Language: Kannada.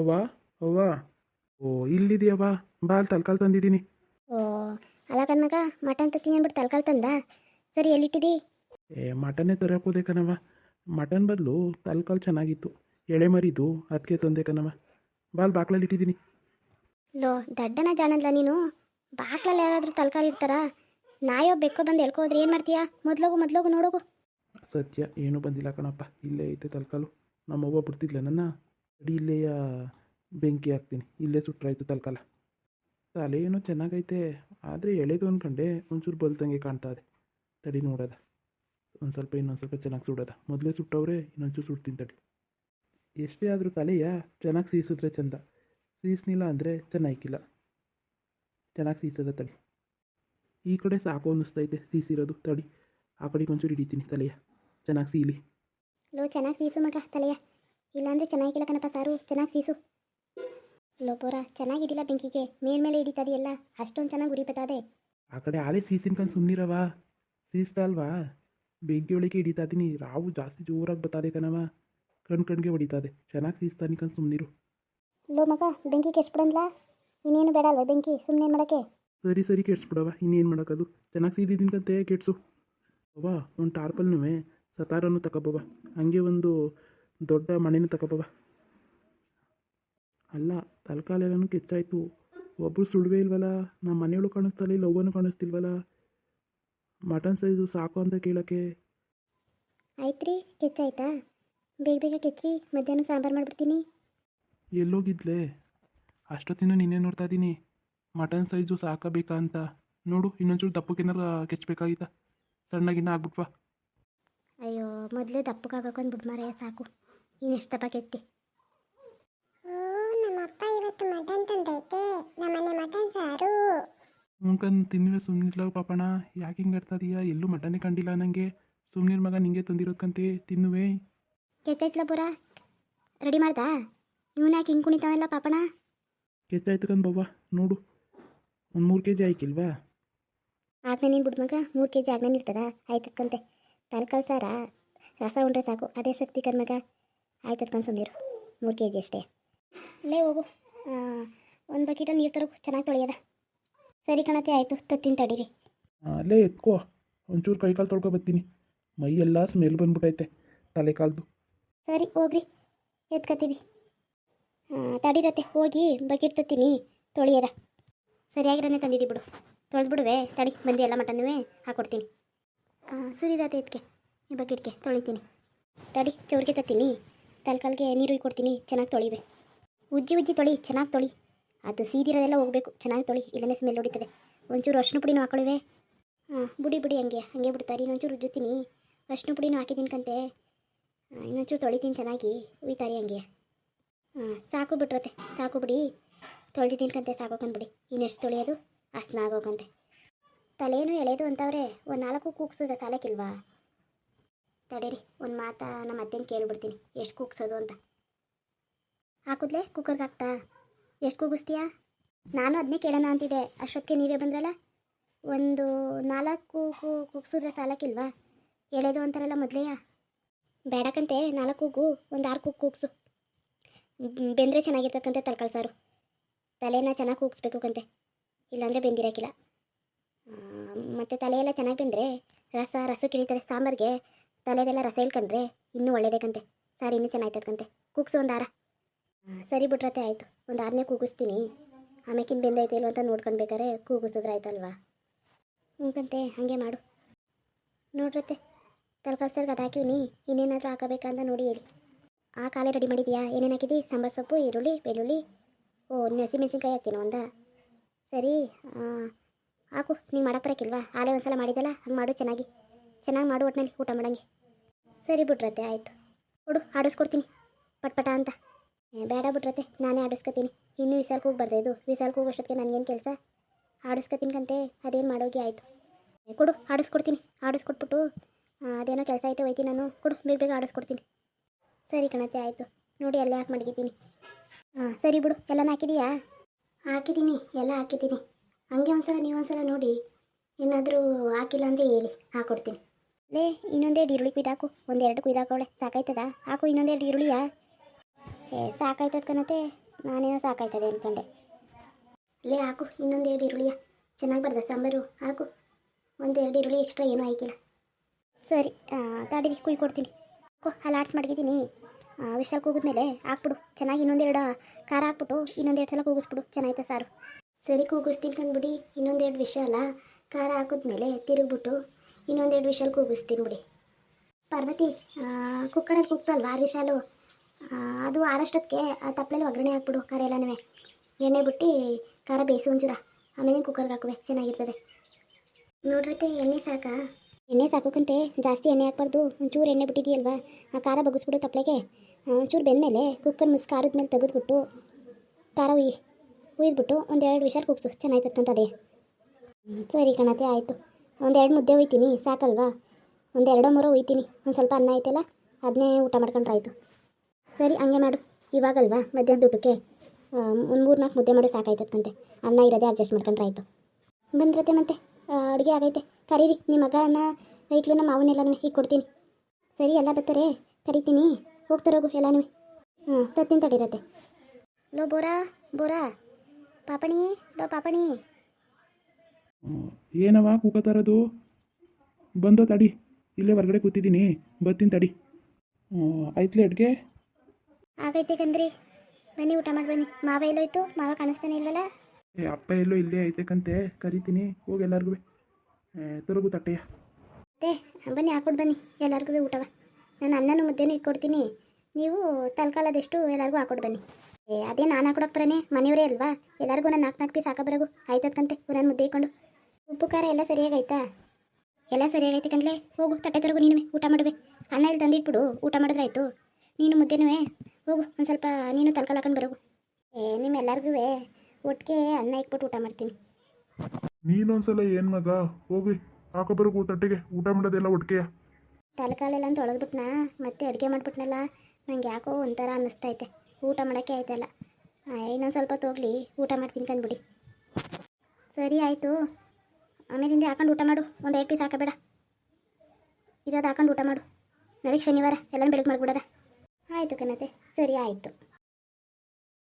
ಅವ್ವ? ಅವ್ವ? ಓ ಇಲ್ಲಿದೆಯವ್ವ ಬಾಲ್ ತಲ್ಕಾಲ್ ತಂದಿದ್ದೀನಿ. ಓ ಅಲ್ಲ ಕಣ್ಮಗ ಮಟನ್ ತತ್ತೀನಿ ಅಂದ್ಬಿಟ್ಟು ತಲ್ಕಾಲ್ ತಂದ? ಸರಿ ಎಲ್ಲಿಟ್ಟಿದಿ? ಏ ಮಟನ್ನೇ ತರಕೋದೆ ಕಣವ ಮಟನ್ ಬದಲು ತಲ್ಕಾಲ್ ಚೆನ್ನಾಗಿತ್ತು. ಎಳೆ ಮರಿದು ಅದಕ್ಕೆ ತಂದೆ ಕಣವ ಬಾಲ್ ಬಾಕ್ಲಲ್ಲಿ ಇಟ್ಟಿದ್ದೀನಿ. ಲೋ ದಡ್ಡನ ಜಾಣಲ್ಲ ನೀನು? ಬಾಕ್ಲಲ್ಲಿ ಯಾರಾದರೂ ತಲ್ಕಾಲ್ ಇರ್ತಾರ? ನಾಯೋ ಬೆಕ್ಕೋ ಬಂದು ಹೇಳ್ಕೋದ್ರೆ ಏನು ಮಾಡ್ತೀಯಾ? ಮೊದ್ಲೋಗು ಮೊದ್ಲೋಗು ನೋಡೋಗು. ಸತ್ಯ ಏನೂ ಬಂದಿಲ್ಲ ಕಣಪ್ಪ. ಇಲ್ಲೇ ಐತೆ ತಲ್ಕಾಲು. ನಮ್ಮವ್ವ ಬಿಡ್ತಿದ್ಲ ನನ್ನ. ಅಡಿ ಇಲ್ಲೆಯ? ಬೆಂಕಿ ಹಾಕ್ತೀನಿ. ಇಲ್ಲೇ ಸುಟ್ರಾಯ್ತು ತಲ್ಕಾಲ. ತಲೆ ಏನೋ ಚೆನ್ನಾಗೈತೆ. ಆದರೆ ಎಳೆದು ಅಂದ್ಕೊಂಡೆ ಒಂಚೂರು ಬಲ್ತಂಗೆ ಕಾಣ್ತಾ ಇದೆ. ತಡಿ ನೋಡೋದ. ಒಂದು ಸ್ವಲ್ಪ ಇನ್ನೊಂದು ಸ್ವಲ್ಪ ಚೆನ್ನಾಗಿ ಸುಡೋದ. ಮೊದಲೇ ಸುಟ್ಟವ್ರೆ ಇನ್ನೊಂಚೂರು ಸುಡ್ತೀನಿ ತಡಿ. ಎಷ್ಟೇ ಆದರೂ ತಲೆಯ ಚೆನ್ನಾಗಿ ಸೀಸಿದ್ರೆ ಚೆಂದ. ಸೀಸ್ನಿಲ್ಲ ಅಂದರೆ ಚೆನ್ನಾಗಿಲ್ಲ. ಚೆನ್ನಾಗಿ ಸೀಸದ ತಡಿ ಈ ಕಡೆ ಸಾಕು ಅನ್ನಿಸ್ತೈತೆ ಸೀಸಿರೋದು. ತಡಿ. ಆ ಕಡೆಗೆ ಒಂಚೂರು ಹಿಡಿತೀನಿ ತಲೆಯ. ಚೆನ್ನಾಗಿ ಸೀಲಿ. ಲೋ, ಚೆನ್ನಾಗಿ ಸೀಸು ಮಗ ತಲೆಯ. ಇಲ್ಲಾಂದ್ರೆ ಚೆನ್ನಾಗಿಲ್ಲ ಕಣಪ್ಪ ಸಾರು. ಚೆನ್ನಾಗಿ ಸೀಸು. ಲೋ ಚೆನ್ನಾಗಿ ಚೆನ್ನಾಗಿದ್ದಿಲ್ಲ ಬೆಂಕಿಗೆ. ಮೇಲ್ಮೇಲೆ ಹಿಡಿತದೆಯಲ್ಲ ಅಷ್ಟೊಂದು ಚೆನ್ನಾಗಿ ಉರಿಪತ್ತದೆ ಆ ಕಡೆ ಆಳೆ ಸೀಸಿನ್ಕೊಂಡು ಸುಮ್ಮನಿರವ ಸೀಸ್ತಾ ಅಲ್ವಾ? ಬೆಂಕಿ ಒಳಗೆ ಹಿಡಿತಾ ಇದೀನಿ. ರಾವು ಜಾಸ್ತಿ ಜೋರಾಗಿ ಬತ್ತದೆ ಕಣವ ಕಣ್ ಕಣ್ಗೆ ಹೊಡಿತಾದೆ ಚೆನ್ನಾಗಿ ಸೀಸ್ತಾನಿ ಕಣ್ ಸುಮ್ಮನಿರು ಲೋ ಮಗ ಬೆಂಕಿ ಕೆಡ್ಸ್ಬಿಡಲ್ಲ ಇನ್ನೇನು ಬೇಡ ಅಲ್ವಾ ಬೆಂಕಿ? ಸುಮ್ಮನೆ ಮಾಡೋಕ್ಕೆ? ಸರಿ ಸರಿ ಕೆಡ್ಸ್ಬಿಡವ ಇನ್ನೇನು ಮಾಡೋಕ್ಕದು ಚೆನ್ನಾಗಿ ಸೀದಿದ್ದೀನ್ಕಂತೆ ಕೆಡ್ಸು. ಅವ್ವ ಒಂದು ಟಾರ್ಪಲ್ನೂ ಸತಾರನ್ನು ತಗೋಬವ ಹಂಗೆ ಒಂದು ದೊಡ್ಡ ಮಣೆನೂ ತಗೋಬವ ಅಲ್ಲ ತಲಕಾಲೆಲ್ಲನೂ ಕೆಚ್ಚಾಯಿತು. ಒಬ್ಬರು ಸುಳುವೆ ಇಲ್ವಲ್ಲ ನಮ್ಮ ಮನೆಯೊಳು ಕಾಣಿಸ್ತಲ್ಲ ಇಲ್ಲಿ ಒಬ್ಬನು ಕಾಣಿಸ್ತಿಲ್ವಲ್ಲ ಮಟನ್ ಸೈಜು ಸಾಕು ಅಂತ ಕೇಳೋಕ್ಕೆ. ಆಯ್ತ್ರಿ ಕೆಚ್ಚಾಯ್ತಾ? ಬೇಗ ಬೇಗ ಕೆಚ್ಚ್ರಿ ಮಧ್ಯಾಹ್ನ ಸಾಂಬಾರು ಮಾಡ್ಬಿಡ್ತೀನಿ. ಎಲ್ಲೋಗಿದ್ಲೆ? ಅಷ್ಟೊತ್ತಿನ ನಿನ್ನೆ ನೋಡ್ತಾ ಇದ್ದೀನಿ ಮಟನ್ ಸೈಜು ಸಾಕಬೇಕಾ ಅಂತ. ನೋಡು ಇನ್ನೊಂಚೂರು ದಪ್ಪಕ್ಕೇನಾರ ಕೆಚ್ಚಬೇಕಾಗಿತ್ತ ಸಣ್ಣಗಿನ್ನ ಆಗ್ಬಿಟ್ವಾ. ಅಯ್ಯೋ ಮೊದಲೇ ದಪ್ಪಕ್ಕಾಗಕ್ಕೊಂದು ಬಿಡ್ಮಾರೆ ಸಾಕು. ಇನ್ನೆಷ್ಟು ದಪ್ಪ ಕೆತ್ತಿ? ಇವತ್ತು ಮಟನ್ ತಂದೈತೆ. ನಮ್ಮನೆ ಮಟನ್ ಸಾರು. ಮುನ್ಕಂದು ತಿನ್ನುವೆ ಸುಮ್ಮನಿರ್ಲ ಪಾಪಣ ಯಾಕೆ ಹಿಂಗೆ ಇರ್ತದೀಯ ಎಲ್ಲೂ ಮಟನೇ ಕಂಡಿಲ್ಲ ನನಗೆ ಸುಮ್ಮನಿರ್ ಮಗ ನಿಂಗೆ ತಂದಿರೋದ್ಕಂತೆ. ತಿನ್ನುವೆ. ಕೆತ್ತೈತ್ಲ ಪುರ? ರೆಡಿ ಮಾಡ್ದಾ? ಇವನ್ ಯಾಕೆ ಹಿಂಗೆ ಕುಣಿತಾವಲ್ಲ ಪಾಪಣ ಕೆತ್ತಾಯ್ತು ಕಂದು ಬವ್ವ ನೋಡು. ಒಂದು ಮೂರು ಕೆ ಜಿ ಆಯ್ಕಿಲ್ವಾ ಆಗ್ನೇ ನೀನು ಬಿಡು ಮಗ ಮೂರು ಕೆ ಜಿ ಆಗ್ನೇ ಇರ್ತದ? ಆಯ್ತಕ್ಕಂತೆ ತಲ್ಕಲ್ ಸಾರ. ರಸ ಉಂಡ್ರೆ ಸಾಕು. ಅದೇ ಶಕ್ತಿ ಕರ್ಮಗ ಆಯ್ತದ್ಕೊಂಡು ಸುಮ್ಮನಿರು ಮೂರು ಕೆ ಜಿ ಅಷ್ಟೇ. ಲೇ ಹೋಗು. ಒಂದು ಬಕೆಟ್ ನೀರು ತರ ಚೆನ್ನಾಗಿ ತೊಳೆಯದ. ಸರಿ ಕಣತೆ ಆಯಿತು ತತ್ತಿನ ತಡೀರಿ. ಅಲ್ಲೇ ಎತ್ಕೋ. ಒಂಚೂರು ಕೈ ಕಾಲು ತೊಳ್ಕೊ ಬರ್ತೀನಿ ಮೈ ಎಲ್ಲ ಸ್ಮೆಲ್ ಬಂದ್ಬಿಟ್ಟೈತೆ ತಲೆ ಕಾಲ್ದು. ಸರಿ ಹೋಗ್ರಿ. ಹಾಂ ತಡಿರತ್ತೆ ಹೋಗಿ ಬಕೆಟ್ ತತ್ತೀನಿ ತೊಳೆಯದ. ಸರಿಯಾಗಿರೋನೆ ತಂದಿದ್ದಿ ಬಿಡು. ತೊಳೆದು ಬಿಡುವೆ ತಡಿ ಬಂದು ಎಲ್ಲ ಮಟನ್ನೂ ಹಾಕ್ಕೊಡ್ತೀನಿ ಸುರಿರತ್ತೆ ಎತ್ಕೆ. ಈ ಬಕೆಟ್ಗೆ ತೊಳಿತೀನಿ. ತಡಿ ಚೌರಿಗೆ ತತ್ತೀನಿ. ತಲ್ಕಾಲ್ಗೆ ನೀರು ಕೊಡ್ತೀನಿ ಚೆನ್ನಾಗಿ ತೊಳಿವೆ. ಉಜ್ಜಿ ಉಜ್ಜಿ ತೊಳಿ, ಚೆನ್ನಾಗಿ ತೊಳಿ. ಅದು ಸೀದಿರೋದೆಲ್ಲ ಹೋಗಬೇಕು. ಚೆನ್ನಾಗಿ ತೊಳಿ. ಇಲ್ಲನೇ ಸ್ಮೆಲ್ ಹೊಡಿತದೆ. ಒಂಚೂರು ಅರ್ಶಿನ ಪುಡಿನೂ ಹಾಕೊಳ್ಳುವೆ. ಹಾಂ, ಬುಡಿ ಬುಡಿ ಹಂಗೆ ಹಂಗೆ ಬಿಡ್ತಾರೆ. ಇನ್ನೊಂಚೂರು ಉಜ್ಜುತ್ತೀನಿ ಅರ್ಶಿನ ಪುಡಿನೂ ಹಾಕಿದ್ದೀನಿ ಕಂತೆ. ಇನ್ನೊಂಚೂರು ತೊಳಿತೀನಿ ಚೆನ್ನಾಗಿ. ಉಯ್ತಾರೆ ಹಂಗೆ. ಹಾಂ, ಸಾಕು ಬಿಟ್ರತ್ತೆ. ಸಾಕು ಬಿಡಿ. ತೊಳೆದಿದ್ದೀನಿ ಕಂತೆ ಸಾಕೋಕಂದ್ಬಿಡಿ ಇನ್ನೆಷ್ಟು ತೊಳೆಯೋದು ಅಸ್ನ ಆಗೋಕಂತೆ ತಲೆನೂ ಎಳೆಯೋದು ಅಂತವ್ರೆ, ಒಂದು ನಾಲ್ಕು ಕೂಗ್ಸೋದ ಸಾಲಕ್ಕಿಲ್ವಾ? ತಡೀರಿ, ಒಂದು ಮಾತಾ ನಮ್ಮ ಅತ್ತೆನ ಕೇಳಿಬಿಡ್ತೀನಿ. ಎಷ್ಟು ಕೂಗ್ಸೋದು ಅಂತ. ಹಾಕಿದ್ಲೆ ಕುಕ್ಕರ್ಗೆ ಹಾಕ್ತಾ ಎಷ್ಟು ಕೂಗಿಸ್ತೀಯಾ? ನಾನು ಅದನ್ನೇ ಕೇಳೋಣ ಅಂತಿದ್ದೆ. ಅಷ್ಟೊತ್ತಿಗೆ ನೀವೇ ಬಂದ್ರಲ್ಲ? ಒಂದು ನಾಲ್ಕು ಕೂ- ಕೂಗ್ಸಿದ್ರೆ ಸಾಲಕ್ಕಿಲ್ವಾ? ಹೇಳೋದು ಅಂತಾರಲ್ಲ ಮೊದಲೆಯಾ ಬೇಡಕ್ಕಂತೆ ನಾಲ್ಕು ಕೂಗು, ಒಂದು ಆರು ಕೂಗು ಕೂಗ್ಸು. ಬೆಂದರೆ ಚೆನ್ನಾಗಿರ್ತಕ್ಕಂತೆ ತರಕಾರಿ ಸಾರು. ತಲೆನ ಚೆನ್ನಾಗಿ ಕೂಗಿಸ್ಬೇಕು ಕಂತೆ. ಇಲ್ಲಾಂದರೆ ಬೆಂದಿರೋಕ್ಕಿಲ್ಲ ಮತ್ತು ತಲೆಯೆಲ್ಲ ಚೆನ್ನಾಗಿ ಬೆಂದರೆ ರಸ ರಸ ಕಿಳಿತಾರೆ ಸಾಂಬಾರಿಗೆ ತಲೆದೆಲ್ಲ ರಸ ಇಳ್ಕೊಂಡ್ರೆ ಇನ್ನೂ ಒಳ್ಳೇದೇಕಂತೆ ಸಾರಿ ಇನ್ನೂ ಚೆನ್ನಾಗಿರ್ತಕ್ಕಂತೆ ಕೂಗ್ಸು ಒಂದು ಆರ. ಸರಿ ಬಿಟ್ರತೆ ಆಯಿತು. ಒಂದು ಆರನೇ ಕೂಗಿಸ್ತೀನಿ. ಆಮೇಕಿನ ಬೆಂದೈತೆ ಇಲ್ವ ಅಂತ ನೋಡ್ಕೊಳ್ಬೇಕಾರೆ ಕೂಗಿಸಿದ್ರೆ ಆಯ್ತಲ್ವಾ? ಹ್ಞೂಕಂತೆ ಹಾಗೆ ಮಾಡು. ನೋಡ್ರತ್ತೆ ತರಕಾರಿ ಸರ್ಗೆ ಅದು ಹಾಕಿವ್ನಿ ಇನ್ನೇನಾದರೂ ಅಂತ ನೋಡಿ ಹೇಳಿ. ಆ ಕಾಲೇ ರೆಡಿ ಮಾಡಿದ್ಯಾ? ಏನೇನು ಹಾಕಿದಿ? ಸಾಂಬಾರು ಸೊಪ್ಪು, ಈರುಳ್ಳಿ, ಬೆಳ್ಳುಳ್ಳಿ? ಓ ನೀನು ಹಸಿಮೆಣ್ಸಿನ್ಕಾಯಿ ಹಾಕ್ತೀನಿ ಒಂದ? ಸರಿ ಹಾಕು. ನೀನು ಮಾಡಕ್ಕೆ ಬರೋಕ್ಕಿಲ್ವಾ? ಆಲೇ ಒಂದು ಸಲ ಮಾಡಿದ್ದಲ್ಲ ಹಂಗೆ ಮಾಡು ಚೆನ್ನಾಗಿ. ಚೆನ್ನಾಗಿ ಮಾಡು ಒಟ್ಟಿನಲ್ಲಿ ಊಟ ಮಾಡಂಗೆ. ಸರಿ ಬಿಟ್ರತೆ ಆಯಿತು. ಕೊಡು, ಆಡಿಸ್ಕೊಡ್ತೀನಿ. ಪಟ್ಪಟ ಅಂತ. ಬೇಡ ಬಿಟ್ರತ್ತೆ, ನಾನೇ ಆಡಿಸ್ಕೊತೀನಿ. ಇನ್ನೂ ವಿಸಾಲ್ ಹೋಗ್ಬಾರ್ದು ಬರ್ದೆ ಇದು. ವಿಸಾಲ್ ಹೋಗೋಷ್ಟೊತ್ತಿಗೆ ನನಗೇನು ಕೆಲಸ? ಆಡಿಸ್ಕೊತೀನಿ ಕಂತೆ ಅದೇನು ಮಾಡೋಗಿ ಆಯಿತು. ಕೊಡು, ಆಡಿಸ್ಕೊಡ್ತೀನಿ, ಆಡಿಸ್ಕೊಟ್ಬಿಟ್ಟು ಅದೇನೋ ಕೆಲಸ ಐತೆ ಹೋಯ್ತೀನಿ ನಾನು. ಕೊಡು, ಬೇಗ ಬೇಗ ಆಡಿಸ್ಕೊಡ್ತೀನಿ. ಸರಿ ಕಣತೆ ಆಯಿತು. ನೋಡಿ ಎಲ್ಲ ಯಾಕೆ ಮಡಗಿದ್ದೀನಿ. ಹಾಂ ಸರಿ ಬಿಡು ಎಲ್ಲ ಹಾಕಿದೀಯಾ? ಹಾಕಿದ್ದೀನಿ ಎಲ್ಲ ಹಾಕಿದ್ದೀನಿ ಹಂಗೆ ಒಂದ್ಸಲ ನೀವೊಂದ್ಸಲ ನೋಡಿ. ಏನಾದರೂ ಹಾಕಿಲ್ಲ ಅಂದರೆ ಹೇಳಿ ಹಾಕ್ಕೊಡ್ತೀನಿ ಲೇ, ಇನ್ನೊಂದೆರಡು ಈರುಳ್ಳಿ ಕುಯ್ದಾಕು ಒಂದೆರಡು ಕುಯ್ದಾಕೋಳೆ ಸಾಕಾಯ್ತದ? ಹಾಕು, ಇನ್ನೊಂದೆರಡು ಈರುಳ್ಳಿಯಾ? ಏ ಸಾಕಾಯ್ತದ ಕಣತೆ ನಾನೇನೋ ಸಾಕಾಯ್ತದೆ ಅಂದ್ಕೊಂಡೆ ಲೇ, ಹಾಕು ಇನ್ನೊಂದು ಎರಡು ಈರುಳ್ಳಿಯ. ಚೆನ್ನಾಗಿ ಬರ್ದ ಸಾಂಬಾರು? ಹಾಕು, ಒಂದೆರಡು ಈರುಳ್ಳಿ ಎಕ್ಸ್ಟ್ರಾ ಏನೂ ಆಯ್ಕಿಲ್ಲ. ಸರಿ ತಾಡಿರಿ ಕುಯ್ ಕೊಡ್ತೀನಿ. ಕೋ ಆಡ್ಸ್ ಮಾಡ್ಕಿದ್ದೀನಿ ವಿಶಾಲ್ ಕೂಗಿದ್ಮೇಲೆ ಹಾಕ್ಬಿಡು. ಚೆನ್ನಾಗಿ ಇನ್ನೊಂದೆರಡು ಖಾರ ಹಾಕ್ಬಿಟ್ಟು ಇನ್ನೊಂದೆರಡು ಸಲ ಕೂಗಿಸ್ಬಿಡು. ಚೆನ್ನಾಯ್ತಾ ಸಾರು. ಸರಿ, ಕೂಗಿಸ್ತೀನಿ ತಂದ್ಬಿಡಿ ಇನ್ನೊಂದೆರಡು ವಿಶಾಲ ಖಾರ ಹಾಕಿದ್ಮೇಲೆ ತಿರುಗ್ಬಿಟ್ಟು ಇನ್ನೊಂದೆರಡು ವಿಶಾಲ್ ಕೂಗಿಸ್ತೀನಿ ಬಿಡಿ. ಪಾರ್ವತಿ ಕುಕ್ಕರಲ್ಲಿ ಕೂಗ್ತಲ್ವಾ ವಿಶಾಲು? ಅದು ಆರಷ್ಟೊತ್ತಿಗೆ ತಪ್ಪಲೆಲ್ಲ ಒಗ್ಗರಣೆ ಹಾಕ್ಬಿಡು, ಖಾರ ಎಲ್ಲನೂ ಎಣ್ಣೆ ಬಿಟ್ಟು ಖಾರ ಬೇಯಿಸಿ ಒಂಚೂರ. ಆಮೇಲೆ ಕುಕ್ಕರ್ಗೆ ಹಾಕುವೆ, ಚೆನ್ನಾಗಿರ್ತದೆ. ನೋಡ್ರತೆ ಎಣ್ಣೆ ಸಾಕಾ? ಎಣ್ಣೆ ಸಾಕೋಕಂತೆ, ಜಾಸ್ತಿ ಎಣ್ಣೆ ಹಾಕ್ಬಾರ್ದು. ಒಂಚೂರು ಎಣ್ಣೆ ಬಿಟ್ಟಿದೆಯಲ್ವಾ ಆ ಖಾರ ಬಗ್ಗಿಸ್ಬಿಡು ತಪ್ಪಲೆಗೆ ಒಂಚೂರು ಬೆಂದಮೇಲೆ ಕುಕ್ಕರ್ ಮುಸ್ ಖಾರದ ಮೇಲೆ ತೆಗೆದ್ಬಿಟ್ಟು, ಖಾರ ಉಯ್, ಉಯ್ದ್ಬಿಟ್ಟು ಒಂದೆರಡು ವಿಷಲ್ ಕೂಗ್ಸು ಚೆನ್ನಾಗಿರ್ತಕ್ಕಂಥದ್ದೇ. ಸರಿ ಕಣತೆ ಆಯಿತು. ಒಂದೆರಡು ಮುದ್ದೆ ಒಯ್ತೀನಿ ಸಾಕಲ್ವಾ? ಒಂದೆರಡೋ ಮೂರೋ ಒಯ್ತೀನಿ ಒಂದು ಸ್ವಲ್ಪ ಅನ್ನ ಐತಲ್ಲ ಅದನ್ನೇ ಊಟ ಮಾಡ್ಕೊಂಡ್ರೆ ಆಯಿತು ಸರಿ, ಹಂಗೆ ಮಾಡು. ಇವಾಗಲ್ವಾ? ಮಧ್ಯಾಹ್ನದ ಊಟಕ್ಕೆ? ಒಂದು ಮೂರು ನಾಲ್ಕು ಮುದ್ದೆ ಮಾಡಿ ಸಾಕಾಯ್ತದಂತೆ ಅನ್ನ ಇರೋದೇ ಅಡ್ಜಸ್ಟ್ ಮಾಡ್ಕೊಂಡ್ರೆ ಆಯಿತು. ಬಂದಿರತ್ತೆ ಮತ್ತೆ? ಅಡುಗೆ ಆಗೈತೆ. ಕರೀರಿ ನಿಮ್ಮ ಮಗನ ಇಟ್ಲು ನಮ್ಮ ಮಾವನ್ನೆಲ್ಲನೂ ಈಗ ಕೊಡ್ತೀನಿ. ಸರಿ, ಎಲ್ಲ ಬರ್ತಾರೆ. ಕರಿತೀನಿ. ಹೋಗ್ತಾರೋಗು ಎಲ್ಲನೂ ಹ್ಞೂ ತತ್ತಿನ ತಡಿರತ್ತೆ ಲೋ, ಬೋರಾ ಬೋರಾ. ಪಾಪಣಿ, ಲೋ, ಪಾಪಣಿ. ಏನವ ತರೋದು? ಬಂದೋ ತಡಿ. ಇಲ್ಲೇ ಹೊರಗಡೆ ಕೂತಿದ್ದೀನಿ. ಬರ್ತೀನಿ ತಡಿ. ಆಯ್ತ್ಲೆ ಅಡುಗೆ? ಆಗೈತೆ ಕಂದ್ರಿ ಬನ್ನಿ ಊಟ ಮಾಡಿ ಬನ್ನಿ. ಮಾವ ಎಲ್ಲೋಯ್ತು ಮಾವ ಕಾಣಿಸ್ತಾನೆ ಇಲ್ವಲ್ಲ? ಏ ಅಪ್ಪ ಎಲ್ಲೋ ಇಲ್ಲೇ ಐತೆಕಂತೆ ಕರಿತೀನಿ. ಹೋಗಿ ಎಲ್ಲರಿಗೂ ತೊರಗು ತಟ್ಟೆಯ. ಅದೇ ಬನ್ನಿ ಹಾಕೊಡ್ ಬನ್ನಿ. ಎಲ್ಲರಿಗೂ ಊಟವ. ನಾನು ಅನ್ನನೂ ಮುದ್ದೆನೂ ಇಟ್ಕೊಡ್ತೀನಿ. ನೀವು ತಲ್ಕಾಲದಷ್ಟು ಎಲ್ಲರಿಗೂ ಹಾಕೊಡ್ ಬನ್ನಿ. ಏ ಅದೇ ನಾನು ಹಾಕೊಡಕ್ಕೆ ಬರನೆ. ಮನೆಯವರೇ ಅಲ್ವಾ? ಎಲ್ಲರಿಗೂ ನಾನು ನಾಲ್ಕು ನಾಲ್ಕು ಪೀಸ್ ಹಾಕೋ ಬರೋಗು. ಆಯ್ತದಂತೆ ನಾನು ಮುದ್ದೆ ಇಟ್ಕೊಂಡು. ಉಪ್ಪು ಖಾರ ಎಲ್ಲ ಸರಿಯಾಗೈತಾ ಎಲ್ಲ ಸರಿಯಾಗೈತೆ ಕಂದ್ಲೆ ಹೋಗು ತಟ್ಟೆ ತರಗು ನೀನು ಊಟ ಮಾಡುವೆ ಅನ್ನ ಇಲ್ಲಿ ತಂದಿಟ್ಬಿಡು ಊಟ ಮಾಡಿದ್ರೆ ಆಯಿತು. ನೀನು ಮುದ್ದೆನೂ ಹೋಗು ಒಂದು ಸ್ವಲ್ಪ ನೀನು ತಲ್ಕಾಲ್ ಹಾಕೊಂಡು ಬರೋಗು. ಏ ನಿಮ್ಮೆಲ್ಲರಿಗೂ ಒಟ್ಟಿಗೆ ಅನ್ನ ಇಕ್ಬಿಟ್ಟು ಊಟ ಮಾಡ್ತೀನಿ. ನೀನೊಂದ್ಸಲ ಏನ್ ಮಗ? ಹೋಗಿ ಹಾಕೊಬರ್ಗು ತಟ್ಟಿಗೆ ಊಟ ಮಾಡೋದೆಲ್ಲ ಒಟ್ಟಿಗೆ ತಲೆಕಾಲೆಲ್ಲ ತೊಳೆದ್ಬಿಟ್ನಾ? ಮತ್ತೆ ಅಡುಗೆ ಮಾಡ್ಬಿಟ್ನಲ್ಲ? ನಂಗೆ ಯಾಕೋ ಒಂಥರ ಅನ್ನಿಸ್ತೈತೆ. ಊಟ ಮಾಡೋಕ್ಕೆ ಆಯ್ತಲ್ಲ. ಇನ್ನೊಂದು ಸ್ವಲ್ಪ ಹೋಗ್ಲಿ ಊಟ ಮಾಡ್ತೀನಿ ಕಂದ್ಬಿಡಿ ಸರಿ ಆಯಿತು. ಆಮೇಲಿಂದ ಹಾಕೊಂಡು ಊಟ ಮಾಡು. ಒಂದು ಎರಡು ಪೀಸ್ ಹಾಕಬೇಡ. ಇರೋದು ಹಾಕೊಂಡು ಊಟ ಮಾಡು. ನಡಿಗೆ ಶನಿವಾರ. ಎಲ್ಲ ಬೆಳಗ್ಗೆ ಮಾಡ್ಬಿಡೋದ ಆಯಿತು ಕಣತೆ ಸರಿ ಆಯಿತು.